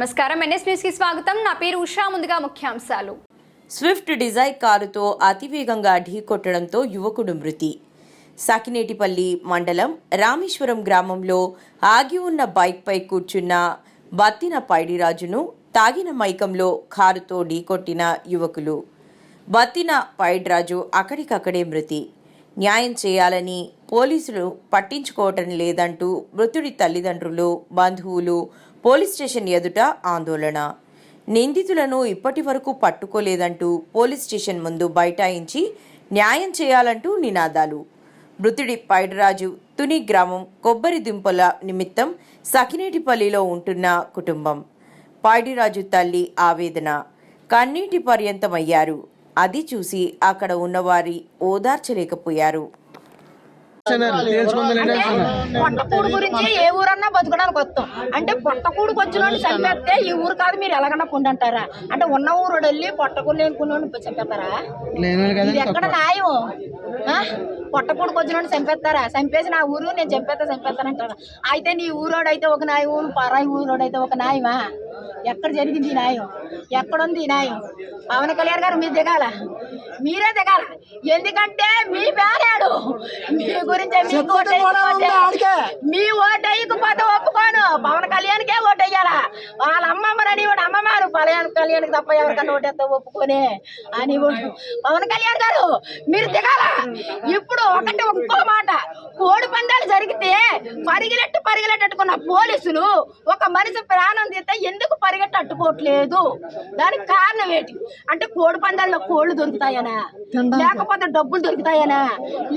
నమస్కారం. ఎన్ఎస్ న్యూస్కి స్వాగతం. నా పేరు ఉషా. ముందుగా ముఖ్యాంశాలు. స్విఫ్ట్ డిజైర్ కారుతో అతివేగంగా ఢీకొట్టడంతో యువకుడు మృతి. సాకినేటిపల్లి మండలం రామేశ్వరం గ్రామంలో ఆగి ఉన్న బైక్పై కూర్చున్న బత్తిన పైడిరాజును తాగిన మైకంలో కారుతో ఢీకొట్టిన యువకులు. బత్తిన పైడిరాజు అక్కడికక్కడే మృతి. న్యాయం చేయాలని పోలీసులు పట్టించుకోవటం లేదంటూ మృతుడి తల్లిదండ్రులు బంధువులు పోలీస్ స్టేషన్ ఎదుట ఆందోళన. నిందితులను ఇప్పటి వరకు పట్టుకోలేదంటూ పోలీస్ స్టేషన్ ముందు బైఠాయించి న్యాయం చేయాలంటూ నినాదాలు. మృతుడి పైడరాజు తుని గ్రామం కొబ్బరి దుంపల నిమిత్తం సకినేటిపల్లిలో ఉంటున్న కుటుంబం. పాడిరాజు తల్లి ఆవేదన. కన్నీటి పర్యంతమయ్యారు. అది చూసి అక్కడ ఉన్నవారి ఓదార్చలేకపోయారు. పొట్టకూడు గురించి ఏ ఊరన్నా బతకడానికి వస్తాం. అంటే పొట్ట వాడిని చంపేస్తే ఈ ఊరు కాదు మీరు ఎలాగన్నా పొందంటారా అంటే ఉన్న ఊరు వెళ్ళి పొట్టకూడు లేనుకున్న చంపేస్తారా? ఇది ఎక్కడ న్యాయం? పొట్టకూడుకు వచ్చిన చంపేస్తారా? చంపేసి నా ఊరు నేను చంపేస్తా చంపేస్తానంటారా? అయితే నీ ఊరోడు అయితే ఒక న్యాయం పరాయి ఊరోడు అయితే ఒక న్యాయమా? ఎక్కడ జరిగింది ఈ న్యాయం? ఎక్కడుంది ఈ న్యాయం? పవన్ కళ్యాణ్ గారు మీరు దిగాల? మీరే దిగాల? ఎందుకంటే మీ పేరాడు మీ గురించి మీ ఓటు వేయకపోతే ఒప్పుకోను పవన్ కళ్యాణ్కే ఓటు వేయాలా వాళ్ళ అమ్మమ్మని వాడు అమ్మమారు తప్ప ఎవరికన్నా ఓటు ఒప్పుకొనే అని పవన్ కళ్యాణ్ గారు మీరు దిగాల? ఇప్పుడు ఒకటి ఇంకో మాట కోడి పందాలు జరిగితే పరిగెలెట్టు పరిగెలెట్టుకున్న పోలీసులు ఒక మనిషి ప్రాణం తీస్తే ఎందుకు పరిగెట్టట్టుకోవట్లేదు దానికి కారణం ఏంటి? అంటే కోడి పందాల్లో కోళ్ళు దొరుకుతాయనా? లేకపోతే డబ్బులు దొరుకుతాయనా?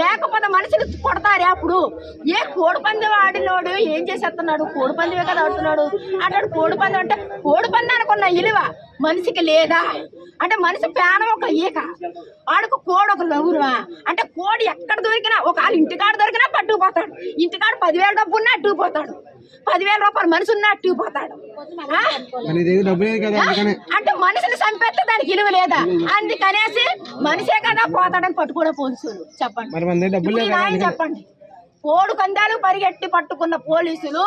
లేకపోతే మనుషులు కొడతారే అప్పుడు? ఏ కోడి పందెం ఆడినోడు ఏం చేసేస్తున్నాడు? కోడి పందెమే కదా ఆడుతున్నాడు. అంటాడు కోడి పందెం అంటే కోడి పందానికి ఉన్న విలువ మనిషికి లేదా? అంటే మనిషి ప్రాణం ఒక ఈక. ఆడుకు కోడి ఒక నవ్వురువా అంటే కోడి ఎక్కడ దొరికినా ఒక వాళ్ళ ఇంటికాడ దొరికినా పట్టుకుపోతాడు. ఇంటికాడ పదివేల డబ్బు ఉన్నా అట్టుకుపోతాడు. పదివేల రూపాయలు మనిషి ఉన్నా అట్టుకుపోతాడు. డబ్బు అంటే మనుషులు చంపేస్తే దానికి విలువ లేదా? అందుకనేసి మనిషే కదా పోతాడని పట్టుకోవడం పోలీసులు. చెప్పండి. చెప్పండి. కోడు కందాలు పరిగెట్టి పట్టుకున్న పోలీసులు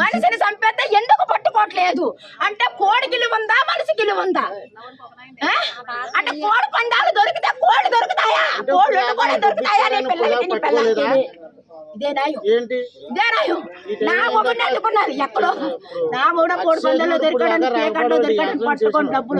మనిషిని చంపేస్తే ఎందుకు పట్టుకోవట్లేదు? అంటే విలువ ఉందా విలువ ఉందా? అంటే కోడి పందాలు దొరికితే కోడి దొరుకుతాయా? కోళ్ళు కూడా దొరుకుతాయా నీ పిల్లలకి నీ పిల్లలకి? ఇదే న్యాయం ఇదే న్యాయం నా అందుకున్నారు ఎక్కడో? నా మొగుడ కోడి పందాల్లో దొరికాడని పట్టుకొని డబ్బులు